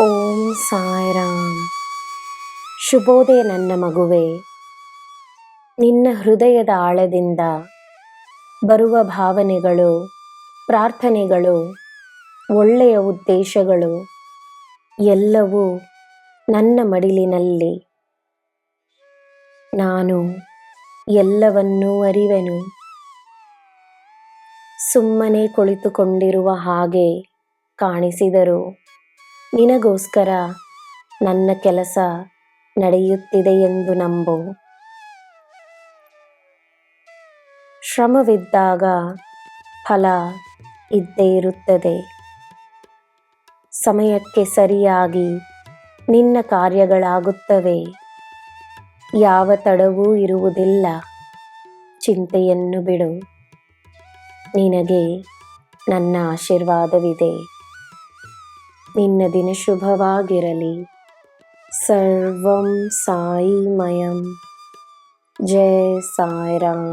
ಓಂ ಸಾಯಿರಾಮ್. ಶುಭೋದಯ ನನ್ನ ಮಗುವೆ. ನಿನ್ನ ಹೃದಯದ ಆಳದಿಂದ ಬರುವ ಭಾವನೆಗಳು, ಪ್ರಾರ್ಥನೆಗಳು, ಒಳ್ಳೆಯ ಉದ್ದೇಶಗಳು ಎಲ್ಲವೂ ನನ್ನ ಮಡಿಲಿನಲ್ಲಿ. ನಾನು ಎಲ್ಲವನ್ನೂ ಅರಿವೆನು. ಸುಮ್ಮನೆ ಕುಳಿತುಕೊಂಡಿರುವ ಹಾಗೆ ಕಾಣಿಸಿದರು. ನಿನಗೋಸ್ಕರ ನನ್ನ ಕೆಲಸ ನಡೆಯುತ್ತಿದೆ ಎಂದು ನಂಬು. ಶ್ರಮವಿದ್ದಾಗ ಫಲ ಇದ್ದೇ ಇರುತ್ತದೆ. ಸಮಯಕ್ಕೆ ಸರಿಯಾಗಿ ನಿನ್ನ ಕಾರ್ಯಗಳಾಗುತ್ತವೆ. ಯಾವ ತಡವೂ ಇರುವುದಿಲ್ಲ. ಚಿಂತೆಯನ್ನು ಬಿಡು. ನಿನಗೆ ನನ್ನ ಆಶೀರ್ವಾದವಿದೆ. ನಿನ್ನ ದಿನ ಶುಭವಾಗಿರಲಿ ಸರ್ವಂ ಸಾಯಿಮಯಂ ಜಯ ಸಾಯಿರಾಮ್